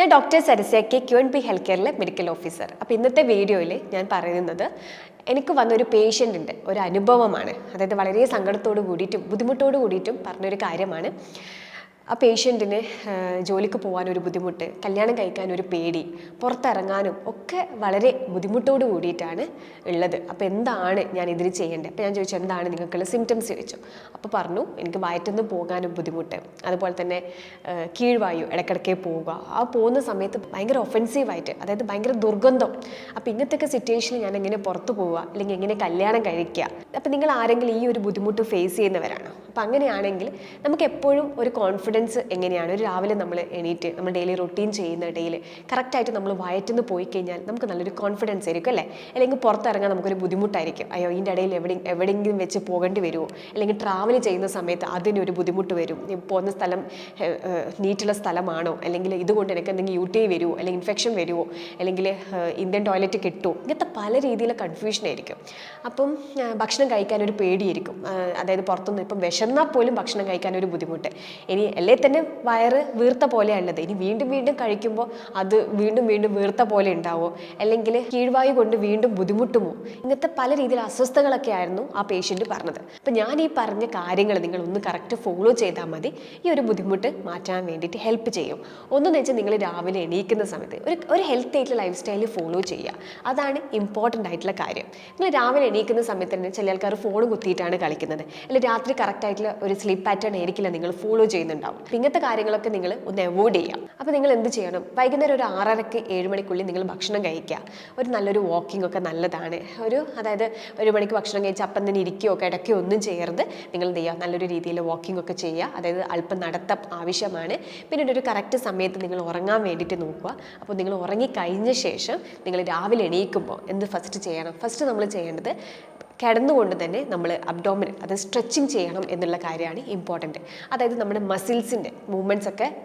ഞാൻ doctor Sarasya Q N P health കെയറിലെ medical officer അപ്പോൾ ഇന്നത്തെ വീഡിയോയിൽ ഞാൻ പറയുന്നത് എനിക്ക് വന്നൊരു പേഷ്യന്റിന്റെ ഒരു അനുഭവമാണ്. അതായത് വളരെ സങ്കടത്തോട് കൂടിയിട്ടും ബുദ്ധിമുട്ടോട് കൂടിയിട്ടും പറഞ്ഞൊരു കാര്യമാണ്. ആ പേഷ്യന്റിന് ജോലിക്ക് പോകാനൊരു ബുദ്ധിമുട്ട് കല്യാണം കഴിക്കാൻ ഒരു പേടി പുറത്തിറങ്ങാനും ഒക്കെ വളരെ ബുദ്ധിമുട്ടോട് കൂടിയിട്ടാണ് ഉള്ളത്. അപ്പോൾ എന്താണ് ഞാൻ ഇതിന് ചെയ്യേണ്ടത്? അപ്പോൾ ഞാൻ ചോദിച്ചു എന്താണ് നിങ്ങൾക്കുള്ള സിംറ്റംസ് ചോദിച്ചു. അപ്പോൾ പറഞ്ഞു എനിക്ക് വയറ്റുനിന്ന് പോകാനും ബുദ്ധിമുട്ട്. അതുപോലെ തന്നെ കീഴ്വായു ഇടയ്ക്കിടയ്ക്ക് പോവുക. ആ പോകുന്ന സമയത്ത് ഭയങ്കര ഒഫെൻസീവായിട്ട് അതായത് ഭയങ്കര ദുർഗന്ധം. അപ്പോൾ ഇങ്ങനത്തെയൊക്കെ സിറ്റുവേഷനിൽ ഞാൻ എങ്ങനെ പുറത്ത് പോവുക? അല്ലെങ്കിൽ എങ്ങനെ കല്യാണം കഴിക്കുക? അപ്പോൾ നിങ്ങൾ ആരെങ്കിലും ഈ ഒരു ബുദ്ധിമുട്ട് ഫേസ് ചെയ്യുന്നവരാണ്? അപ്പോൾ അങ്ങനെയാണെങ്കിൽ നമുക്ക് എപ്പോഴും ഒരു കോൺഫിഡൻസ് എങ്ങനെയാണ്? ഒരു രാവിലെ നമ്മൾ എണീറ്റ് നമ്മൾ ഡെയിലി റൊട്ടീൻ ചെയ്യുന്ന ഇടയിൽ കറക്റ്റായിട്ട് നമ്മൾ വയറ്റുനിന്ന് പോയി കഴിഞ്ഞാൽ നമുക്ക് നല്ലൊരു കോൺഫിഡൻസ് ആയിരിക്കും അല്ലേ? അല്ലെങ്കിൽ പുറത്തിറങ്ങാൻ നമുക്കൊരു ബുദ്ധിമുട്ടായിരിക്കും. അയ്യോ ഇതിന്റെ ഇടയിൽ എവിടെ എവിടെയെങ്കിലും വെച്ച് പോകേണ്ടി വരുമോ? അല്ലെങ്കിൽ ട്രാവൽ ചെയ്യുന്ന സമയത്ത് അതിനൊരു ബുദ്ധിമുട്ട് വരും. പോകുന്ന സ്ഥലം നീറ്റുള്ള സ്ഥലമാണോ? അല്ലെങ്കിൽ ഇതുകൊണ്ട് എനിക്ക് എന്തെങ്കിലും യു ടി വരുമോ? അല്ലെങ്കിൽ ഇൻഫെക്ഷൻ വരുമോ? അല്ലെങ്കിൽ ഇന്ത്യൻ ടോയ്ലറ്റ് കിട്ടുമോ? ഇങ്ങനത്തെ പല രീതിയിലുള്ള കൺഫ്യൂഷൻ ആയിരിക്കും. അപ്പം ഭക്ഷണം കഴിക്കാൻ ഒരു പേടിയായിരിക്കും. അതായത് പുറത്തുനിന്ന് ഇപ്പം വിശന്നാൽ പോലും ഭക്ഷണം കഴിക്കാൻ ഒരു ബുദ്ധിമുട്ട്. ഇനി അല്ലേ തന്നെ വയറ് വീർത്ത പോലെയാണുള്ളത്. ഇനി വീണ്ടും വീണ്ടും കഴിക്കുമ്പോൾ അത് വീണ്ടും വീണ്ടും വീർത്ത പോലെ ഉണ്ടാവോ? അല്ലെങ്കിൽ കീഴ്വായു കൊണ്ട് വീണ്ടും ബുദ്ധിമുട്ടുമോ? ഇങ്ങനത്തെ പല രീതിയിൽ അസ്വസ്ഥകളൊക്കെ ആയിരുന്നു ആ പേഷ്യന്റ് പറഞ്ഞത്. അപ്പം ഞാൻ ഈ പറഞ്ഞ കാര്യങ്ങൾ നിങ്ങൾ ഒന്ന് കറക്റ്റ് ഫോളോ ചെയ്താൽ മതി. ഈ ഒരു ബുദ്ധിമുട്ട് മാറ്റാൻ വേണ്ടിയിട്ട് ഹെൽപ്പ് ചെയ്യും. ഒന്നെന്ന് വെച്ചാൽ നിങ്ങൾ രാവിലെ എണീക്കുന്ന സമയത്ത് ഒരു ഒരു ഹെൽത്തി ആയിട്ടുള്ള ലൈഫ് സ്റ്റൈൽ ഫോളോ ചെയ്യുക. അതാണ് ഇമ്പോർട്ടന്റ് ആയിട്ടുള്ള കാര്യം. നിങ്ങൾ രാവിലെ എണീക്കുന്ന സമയത്ത് തന്നെ ചില ആൾക്കാർ ഫോൺ കുത്തിയിട്ടാണ് കളിക്കുന്നത്. അല്ലെങ്കിൽ രാത്രി കറക്റ്റ് ആയിട്ടുള്ള ഒരു സ്ലീപ്പ് പാറ്റേൺ ആയിരിക്കില്ല നിങ്ങൾ ഫോളോ ചെയ്യുന്നുണ്ടാവും ഇങ്ങനത്തെ കാര്യങ്ങളൊക്കെ നിങ്ങൾ ഒന്ന് അവോയ്ഡ് ചെയ്യാം അപ്പോൾ നിങ്ങൾ എന്ത് ചെയ്യണം? വൈകുന്നേരം ഒരു ആറരയ്ക്ക് ഏഴ് മണിക്കുള്ളിൽ നിങ്ങൾ ഭക്ഷണം കഴിക്കുക. ഒരു നല്ലൊരു വാക്കിംഗ് ഒക്കെ നല്ലതാണ്. ഒരു അതായത് ഒരു മണിക്ക് ഭക്ഷണം കഴിച്ച് അപ്പം തന്നെ ഇരിക്കുകയോ കിടക്കുകയോ ഒന്നും ചെയ്യരുത്. നിങ്ങൾ എന്ത് ചെയ്യുക? നല്ലൊരു രീതിയിൽ വാക്കിംഗ് ഒക്കെ ചെയ്യുക. അതായത് അല്പം നടത്തം ആവശ്യമാണ്. പിന്നീട് ഒരു കറക്റ്റ് സമയത്ത് നിങ്ങൾ ഉറങ്ങാൻ വേണ്ടിയിട്ട് നോക്കുക. അപ്പോൾ നിങ്ങൾ ഉറങ്ങിക്കഴിഞ്ഞ ശേഷം നിങ്ങൾ രാവിലെ എണീക്കുമ്പോൾ എന്ത് ഫസ്റ്റ് ചെയ്യണം? ഫസ്റ്റ് നമ്മൾ ചെയ്യേണ്ടത് കിടന്നുകൊണ്ട് തന്നെ നമ്മൾ അബ്ഡോമിൻ അത് സ്ട്രെച്ചിങ് ചെയ്യണം എന്നുള്ള കാര്യമാണ് ഇമ്പോർട്ടന്റ് അതായത് നമ്മുടെ മസിൽസിന്റെ മൂവ്മെന്റ്സ് ഒക്കെ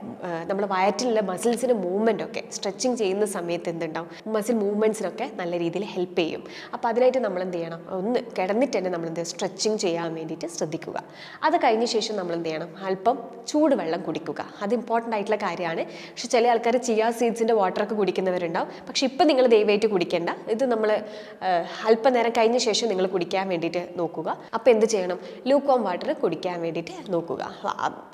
നമ്മൾ വയറ്റിലുള്ള മസിൽസിന്റെ മൂവ്മെന്റ് ഒക്കെ സ്ട്രെച്ചിങ് ചെയ്യുന്ന സമയത്ത് എന്തുണ്ടാവും? മസിൽ മൂവ്മെന്റ്സിനൊക്കെ നല്ല രീതിയിൽ ഹെൽപ്പ് ചെയ്യും. അപ്പോൾ അതിനായിട്ട് നമ്മൾ എന്ത് ചെയ്യണം? ഒന്ന് കിടന്നിട്ട് തന്നെ നമ്മൾ എന്ത് സ്ട്രെച്ചിങ് ചെയ്യാൻ വേണ്ടിയിട്ട് ശ്രദ്ധിക്കുക. അത് കഴിഞ്ഞ ശേഷം നമ്മൾ എന്ത് ചെയ്യണം? അല്പം ചൂടുവെള്ളം കുടിക്കുക. അത് ഇമ്പോർട്ടന്റ് ആയിട്ടുള്ള കാര്യമാണ്. പക്ഷേ ചില ആൾക്കാർ ചിയാ സീഡ്സിന്റെ വാട്ടറൊക്കെ കുടിക്കുന്നവരുണ്ടാവും. പക്ഷേ ഇപ്പം നിങ്ങൾ ദയവായിട്ട് കുടിക്കേണ്ട. ഇത് നമ്മൾ അല്പനേരം കഴിഞ്ഞ ശേഷം നിങ്ങൾ കുടിക്കാൻ വേണ്ടിയിട്ട് നോക്കുക. അപ്പോൾ എന്ത് ചെയ്യണം? ലൂക്കോം വാട്ടർ കുടിക്കാൻ വേണ്ടിയിട്ട് നോക്കുക.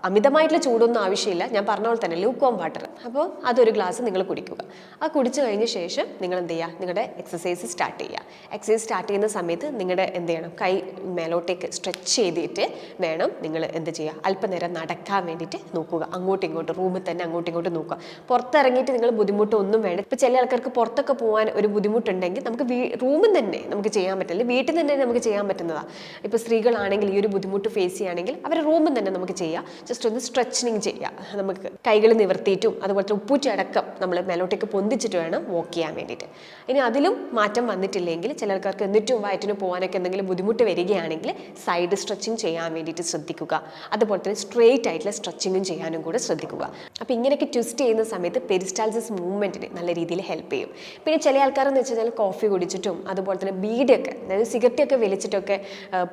അമിതമായിട്ടുള്ള ചൂടൊന്നും ആവശ്യമില്ല. ഞാൻ പറഞ്ഞ പോലെ തന്നെ ലൂക്കോം വാട്ടർ അപ്പോൾ അതൊരു ഗ്ലാസ് നിങ്ങൾ കുടിക്കുക. ആ കുടിച്ചു കഴിഞ്ഞ ശേഷം നിങ്ങൾ എന്ത് ചെയ്യുക? നിങ്ങളുടെ എക്സസൈസ് സ്റ്റാർട്ട് ചെയ്യുക. എക്സസൈസ് സ്റ്റാർട്ട് ചെയ്യുന്ന സമയത്ത് നിങ്ങളുടെ എന്ത് ചെയ്യണം? കൈ മേലോട്ടേക്ക് സ്ട്രെച്ച് ചെയ്തിട്ട് വേണം നിങ്ങൾ എന്ത് ചെയ്യുക? അല്പനേരം നടക്കാൻ വേണ്ടിയിട്ട് നോക്കുക. അങ്ങോട്ടും ഇങ്ങോട്ടും റൂമിൽ തന്നെ അങ്ങോട്ടും ഇങ്ങോട്ടും നോക്കുക. പുറത്തിറങ്ങിയിട്ട് നിങ്ങൾ ബുദ്ധിമുട്ടൊന്നും വേണ്ട. ഇപ്പോൾ ചില ആൾക്കാർക്ക് പുറത്തൊക്കെ പോകാൻ ഒരു ബുദ്ധിമുട്ടുണ്ടെങ്കിൽ നമുക്ക് റൂമിൽ തന്നെ നമുക്ക് ചെയ്യാൻ പറ്റില്ല. വീട്ടിൽ തന്നെ നമുക്ക് ചെയ്യാൻ പറ്റുന്നതാണ് ഇപ്പോൾ സ്ത്രീകളാണെങ്കിൽ ഈ ഒരു ബുദ്ധിമുട്ട് ഫേസ് ചെയ്യുകയാണെങ്കിൽ അവരെ റൂമിൽ തന്നെ നമുക്ക് ചെയ്യാം. ജസ്റ്റ് ഒന്ന് സ്ട്രെച്ചിങ് ചെയ്യാം. നമുക്ക് കൈകൾ നിവർത്തിയിട്ടും അതുപോലെ ഉപ്പൂറ്റി അടക്കം നമ്മൾ മേലോട്ടേക്ക് പൊന്തിച്ചിട്ട് വേണം വോക്ക് ചെയ്യാൻ വേണ്ടിയിട്ട്. ഇനി അതിലും മാറ്റം വന്നിട്ടില്ലെങ്കിൽ ചില ആൾക്കാർക്ക് എന്നിട്ടും വയറ്റിന് പോകാനൊക്കെ എന്തെങ്കിലും ബുദ്ധിമുട്ട് വരികയാണെങ്കിൽ സൈഡ് സ്ട്രെച്ചിങ് ചെയ്യാൻ വേണ്ടിയിട്ട് ശ്രദ്ധിക്കുക. അതുപോലെ തന്നെ സ്ട്രെയിറ്റ് ആയിട്ടുള്ള സ്ട്രെച്ചിങ്ങും ചെയ്യാനും കൂടെ ശ്രദ്ധിക്കുക. അപ്പോൾ ഇങ്ങനെയൊക്കെ ട്വിസ്റ്റ് ചെയ്യുന്ന സമയത്ത് പെരിസ്റ്റാൾസിസ് മൂവ്മെന്റിന് നല്ല രീതിയിൽ ഹെൽപ്പ് ചെയ്യും. പിന്നെ ചില ആൾക്കാരെന്ന് വെച്ച് കഴിഞ്ഞാൽ കോഫി കുടിച്ചിട്ടും അതുപോലെ തന്നെ ബീഡിയൊക്കെ അതായത് സിഗരറ്റ് ഒക്കെ വലിച്ചിട്ടൊക്കെ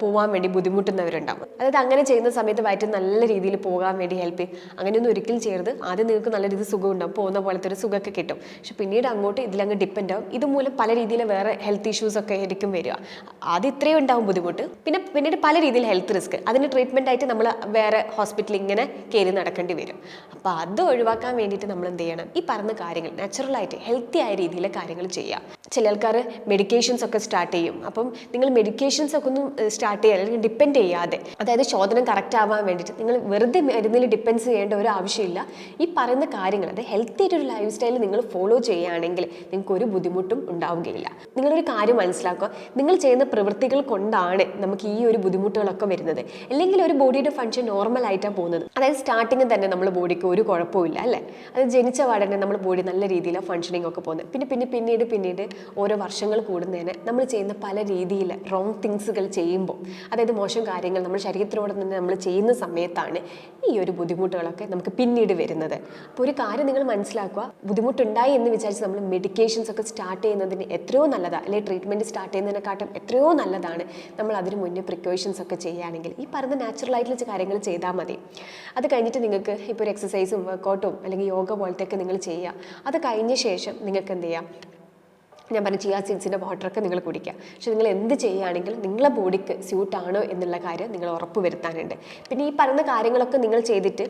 പോകാൻ വേണ്ടി ബുദ്ധിമുട്ടുന്നവരുണ്ടാവും. അതായത് അങ്ങനെ ചെയ്യുന്ന സമയത്ത് വയറ്റ് നല്ല രീതിയിൽ പോകാൻ വേണ്ടി ഹെൽപ്പ് ചെയ്യും. അങ്ങനെയൊന്നും ഒരിക്കലും ചെയ്യരുത്. ആദ്യം നിങ്ങൾക്ക് നല്ല രീതിയിൽ സുഖം ഉണ്ടാവും. പോകുന്ന പോലത്തെ ഒരു സുഖമൊക്കെ കിട്ടും. പക്ഷെ പിന്നീട് അങ്ങോട്ട് ഇതിലങ്ങ് ഡിപ്പെൻഡ് ആവും. ഇതുമൂലം പല രീതിയിൽ വേറെ ഹെൽത്ത് ഇഷ്യൂസ് ഒക്കെ ആയിരിക്കും വരിക. ആദ്യം ഇത്രയും ഉണ്ടാവും ബുദ്ധിമുട്ട്. പിന്നെ പിന്നീട് പല രീതിയിൽ ഹെൽത്ത് റിസ്ക് അതിന് ട്രീറ്റ്മെന്റ് ആയിട്ട് നമ്മൾ വേറെ ഹോസ്പിറ്റലിൽ ഇങ്ങനെ കയറി നടക്കേണ്ടി വരും. അപ്പോൾ അത് ഒഴിവാക്കാൻ വേണ്ടിയിട്ട് നമ്മൾ എന്ത് ചെയ്യണം? ഈ പറഞ്ഞ കാര്യങ്ങൾ നാച്ചുറലായിട്ട് ഹെൽത്തി ആയ രീതിയിലെ കാര്യങ്ങൾ ചെയ്യാം ചില ആൾക്കാർ മെഡിക്കേഷൻസ് ഒക്കെ സ്റ്റാർട്ട് ചെയ്യും. അപ്പം നിങ്ങൾ മെഡിക്കേഷൻസ് ഒക്കെ ഒന്നും സ്റ്റാർട്ട് ചെയ്യാൻ അല്ലെങ്കിൽ ഡിപ്പെൻഡ് ചെയ്യാതെ അതായത് ശോധനം കറക്റ്റ് ആവാൻ വേണ്ടിയിട്ട് നിങ്ങൾ വെറുതെ മരുന്നിൽ ഡിപ്പെൻഡ് ചെയ്യേണ്ട ഒരു ആവശ്യമില്ല. ഈ പറയുന്ന കാര്യങ്ങൾ അതായത് ഹെൽത്തി ആയിട്ടൊരു ലൈഫ് സ്റ്റൈൽ നിങ്ങൾ ഫോളോ ചെയ്യുകയാണെങ്കിൽ നിങ്ങൾക്ക് ഒരു ബുദ്ധിമുട്ടും ഉണ്ടാവുകയില്ല. നിങ്ങളൊരു കാര്യം മനസ്സിലാക്കുക. നിങ്ങൾ ചെയ്യുന്ന പ്രവൃത്തികൾ കൊണ്ടാണ് നമുക്ക് ഈ ഒരു ബുദ്ധിമുട്ടുകളൊക്കെ വരുന്നത്. അല്ലെങ്കിൽ ഒരു ബോഡിയുടെ ഫങ്ഷൻ നോർമൽ ആയിട്ടാണ് പോകുന്നത്. അതായത് സ്റ്റാർട്ടിങ്ങിൽ തന്നെ നമ്മുടെ ബോഡിക്ക് ഒരു കുഴപ്പമില്ല അല്ലേ? അത് ജനിച്ച പാടന്നെ നമ്മുടെ ബോഡി നല്ല രീതിയിലാണ് ഫങ്ഷനിങ് ഒക്കെ പോകുന്നത്. പിന്നെ പിന്നെ പിന്നീട് പിന്നീട് ഓരോ വർഷങ്ങൾ കൂടുന്നതിന് നമ്മൾ ചെയ്യുന്ന പല രീതിയിൽ റോങ് തിങ്സുകൾ ചെയ്യുമ്പോൾ അതായത് മോശം കാര്യങ്ങൾ നമ്മുടെ ശരീരത്തിനോട് തന്നെ നമ്മൾ ചെയ്യുന്ന സമയത്താണ് ഈ ഒരു ബുദ്ധിമുട്ടുകളൊക്കെ നമുക്ക് പിന്നീട് വരുന്നത്. അപ്പോൾ ഒരു കാര്യം നിങ്ങൾ മനസ്സിലാക്കുക ബുദ്ധിമുട്ടുണ്ടായി എന്ന് വിചാരിച്ച് നമ്മൾ മെഡിക്കേഷൻസ് ഒക്കെ സ്റ്റാർട്ട് ചെയ്യുന്നതിന് എത്രയോ നല്ലതാണ് അല്ലെങ്കിൽ ട്രീറ്റ്മെന്റ് സ്റ്റാർട്ട് ചെയ്യുന്നതിനെക്കാട്ടും എത്രയോ നല്ലതാണ് നമ്മൾ അതിന് മുന്നേ പ്രിക്കോഷൻസ് ഒക്കെ ചെയ്യുകയാണെങ്കിൽ. ഈ പറഞ്ഞ നാച്ചുറൽ ആയിട്ടുള്ള കാര്യങ്ങൾ ചെയ്താൽ മതി. അത് കഴിഞ്ഞിട്ട് നിങ്ങൾക്ക് ഇപ്പോൾ ഒരു എക്സസൈസും വർക്കൗട്ടും അല്ലെങ്കിൽ യോഗ പോലത്തെ ഒക്കെ നിങ്ങൾ ചെയ്യുക. അത് കഴിഞ്ഞ ശേഷം നിങ്ങൾക്ക് എന്ത് ചെയ്യാം? ഞാൻ പറഞ്ഞ ചിയാ സീഡ്സിന്റെ വാട്ടറൊക്കെ നിങ്ങൾ കുടിക്കുക. പക്ഷെ നിങ്ങൾ എന്ത് ചെയ്യുകയാണെങ്കിലും നിങ്ങളെ ബോഡിക്ക് സ്യൂട്ടാണോ എന്നുള്ള കാര്യം നിങ്ങൾ ഉറപ്പ് വരുത്താനുണ്ട്. പിന്നെ ഈ പറയുന്ന കാര്യങ്ങളൊക്കെ നിങ്ങൾ ചെയ്തിട്ട്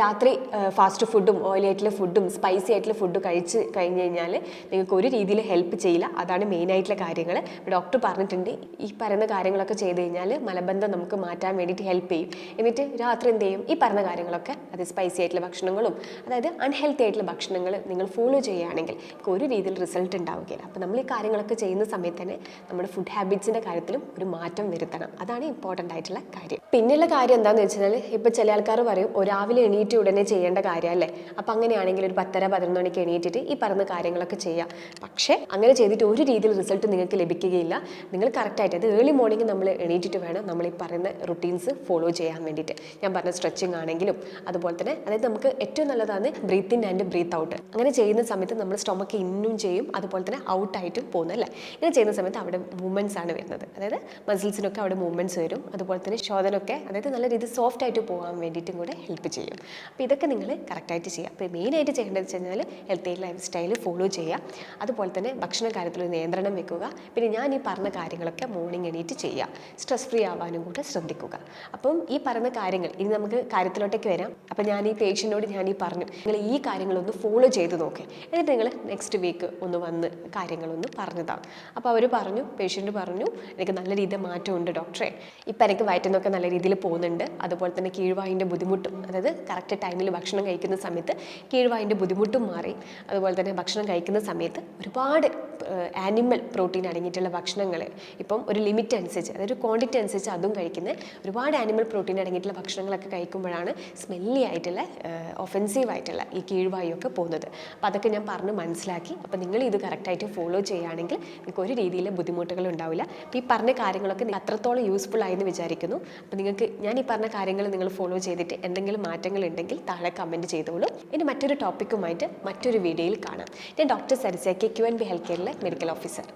രാത്രി ഫാസ്റ്റ് ഫുഡും ഓയിലി ആയിട്ടുള്ള ഫുഡും സ്പൈസി ആയിട്ടുള്ള ഫുഡും കഴിച്ച് കഴിഞ്ഞ് കഴിഞ്ഞാൽ നിങ്ങൾക്ക് ഒരു രീതിയിൽ ഹെൽപ്പ് ചെയ്യില്ല. അതാണ് മെയിൻ ആയിട്ടുള്ള കാര്യങ്ങൾ. ഡോക്ടർ പറഞ്ഞിട്ടുണ്ട് ഈ പറയുന്ന കാര്യങ്ങളൊക്കെ ചെയ്ത് കഴിഞ്ഞാൽ മലബന്ധം നമുക്ക് മാറ്റാൻ വേണ്ടിയിട്ട് ഹെൽപ്പ് ചെയ്യും. എന്നിട്ട് രാത്രി എന്ത് ചെയ്യും? ഈ പറഞ്ഞ കാര്യങ്ങളൊക്കെ അത് സ്പൈസി ആയിട്ടുള്ള ഭക്ഷണങ്ങളും അതായത് അൺഹെൽത്തി ആയിട്ടുള്ള ഭക്ഷണങ്ങൾ നിങ്ങൾ ഫോളോ ചെയ്യുകയാണെങ്കിൽ ഒരു രീതിയിൽ റിസൾട്ട് ഉണ്ടാവുകയില്ല. അപ്പോൾ നമ്മൾ ഈ കാര്യങ്ങളൊക്കെ ചെയ്യുന്ന സമയത്ത് തന്നെ നമ്മുടെ ഫുഡ് ഹാബിറ്റ്സിന്റെ കാര്യത്തിലും ഒരു മാറ്റം വരുത്തണം. അതാണ് ഇമ്പോർട്ടന്റ് ആയിട്ടുള്ള കാര്യം. പിന്നെയുള്ള കാര്യം എന്താണെന്ന് വെച്ചാൽ ഇപ്പോൾ ചില ആൾക്കാർ പറയും "ഓ, രാവിലെ എണീറ്റ് ഉടനെ ചെയ്യേണ്ട കാര്യമല്ലേ? അപ്പോൾ അങ്ങനെയാണെങ്കിൽ ഒരു പത്തര പതിനൊന്ന് മണിക്ക് എണീറ്റിട്ട് ഈ പറഞ്ഞ കാര്യങ്ങളൊക്കെ ചെയ്യാം. പക്ഷേ അങ്ങനെ ചെയ്തിട്ട് ഒരു രീതിയിൽ റിസൾട്ട് നിങ്ങൾക്ക് ലഭിക്കുകയില്ല. നിങ്ങൾ കറക്റ്റായിട്ട് അത് ഏർലി മോർണിംഗ് നമ്മൾ എണീറ്റിട്ട് വേണം നമ്മൾ ഈ പറയുന്ന റുട്ടീൻസ് ഫോളോ ചെയ്യാൻ വേണ്ടിയിട്ട്. ഞാൻ പറഞ്ഞ സ്ട്രെച്ചിങ് ആണെങ്കിലും അതുപോലെ തന്നെ അതായത് നമുക്ക് ഏറ്റവും നല്ലതാണ് breathe in and breathe out അങ്ങനെ ചെയ്യുന്ന സമയത്ത് നമ്മൾ സ്റ്റൊമക്ക് ഇന്നും ചെയ്യും. അതുപോലെ തന്നെ ഔട്ടായിട്ടും പോകുന്നത് അല്ലേ ഇങ്ങനെ ചെയ്യുന്ന സമയത്ത് അവിടെ മൂവ്മെന്റ്സ് ആണ് വരുന്നത്. അതായത് മസിൽസിനൊക്കെ അവിടെ മൂവ്മെന്റ്സ് വരും. അതുപോലെ തന്നെ ശോധനൊക്കെ അതായത് നല്ല രീതിയിൽ സോഫ്റ്റ് ആയിട്ട് പോകാൻ വേണ്ടിയിട്ടും കൂടെ ഹെൽപ്പ് ചെയ്യും. അപ്പോൾ ഇതൊക്കെ നിങ്ങൾ കറക്റ്റായിട്ട് ചെയ്യുക. അപ്പോൾ മെയിനായിട്ട് ചെയ്യേണ്ടത് വെച്ച് കഴിഞ്ഞാൽ ഹെൽത്തി ലൈഫ് സ്റ്റൈൽ ഫോളോ ചെയ്യുക. അതുപോലെ തന്നെ ഭക്ഷണ കാര്യത്തിൽ നിയന്ത്രണം വെക്കുക. പിന്നെ ഞാൻ ഈ പറഞ്ഞ കാര്യങ്ങളൊക്കെ മോർണിംഗ് എണീറ്റ് ചെയ്യുക. സ്ട്രെസ് ഫ്രീ ആവാനും കൂടെ ശ്രദ്ധിക്കുക. അപ്പം ഈ പറഞ്ഞ കാര്യങ്ങൾ ഇനി നമുക്ക് കാര്യത്തിലോട്ടേക്ക് വരാം. അപ്പം ഞാൻ ഈ പേഷ്യന്റിനോട് ഞാൻ ഈ പറഞ്ഞു. നിങ്ങൾ ഈ കാര്യങ്ങളൊന്ന് ഫോളോ ചെയ്ത് നോക്കുക എന്നിട്ട് നിങ്ങൾ നെക്സ്റ്റ് വീക്ക് ഒന്ന് വന്ന് കാര്യങ്ങളൊന്ന് പറഞ്ഞതാണ് അപ്പോൾ അവർ പറഞ്ഞു പേഷ്യന്റ് പറഞ്ഞു എനിക്ക് നല്ല രീതിയിൽ മാറ്റമുണ്ട് ഡോക്ടറെ. ഇപ്പം എനിക്ക് വയറ്റുന്നൊക്കെ നല്ല രീതിയിൽ പോകുന്നുണ്ട്. അതുപോലെ തന്നെ കീഴ്വായിന്റെ ബുദ്ധിമുട്ടും അതായത് കറക്റ്റ് ടൈമിൽ ഭക്ഷണം കഴിക്കുന്ന സമയത്ത് കീഴ്വായിന്റെ ബുദ്ധിമുട്ടും മാറി. അതുപോലെ തന്നെ ഭക്ഷണം കഴിക്കുന്ന സമയത്ത് ഒരുപാട് ആനിമൽ പ്രോട്ടീൻ അടങ്ങിയിട്ടുള്ള ഭക്ഷണങ്ങൾ ഇപ്പം ഒരു ലിമിറ്റ് അനുസരിച്ച് അതായത് ക്വാണ്ടിറ്റി അനുസരിച്ച് അതും കഴിക്കുന്നത് ഒരുപാട് ആനിമൽ പ്രോട്ടീൻ അടങ്ങിയിട്ടുള്ള ഭക്ഷണങ്ങളൊക്കെ കഴിക്കുമ്പോഴാണ് സ്മെല്ലി ആയിട്ടുള്ള ഒഫെൻസീവ് ആയിട്ടുള്ള ഈ കീഴ്വായൊക്കെ പോകുന്നത്. അപ്പോൾ അതൊക്കെ ഞാൻ പറഞ്ഞ് മനസ്സിലാക്കി. അപ്പോൾ നിങ്ങൾ ഇത് കറക്റ്റായിട്ട് ഫോളോ ചെയ്യുകയാണെങ്കിൽ നിങ്ങൾക്ക് ഒരു രീതിയിലെ ബുദ്ധിമുട്ടുകൾ ഉണ്ടാവില്ല. അപ്പോൾ ഈ പറഞ്ഞ കാര്യങ്ങളൊക്കെ അത്രത്തോളം യൂസ്ഫുൾ ആയെന്ന് വിചാരിക്കുന്നു. അപ്പോൾ നിങ്ങൾക്ക് ഞാൻ ഈ പറഞ്ഞ കാര്യങ്ങൾ നിങ്ങൾ ഫോളോ ചെയ്തിട്ട് എന്തെങ്കിലും മാറ്റങ്ങൾ ഉണ്ടെങ്കിൽ താഴെ കമന്റ് ചെയ്തോളൂ. ഇനി മറ്റൊരു ടോപ്പിക്കുമായിട്ട് മറ്റൊരു വീഡിയോയിൽ കാണാം. ഞാൻ doctor Sarisa K Q N B health കെയറിലെ medical officer.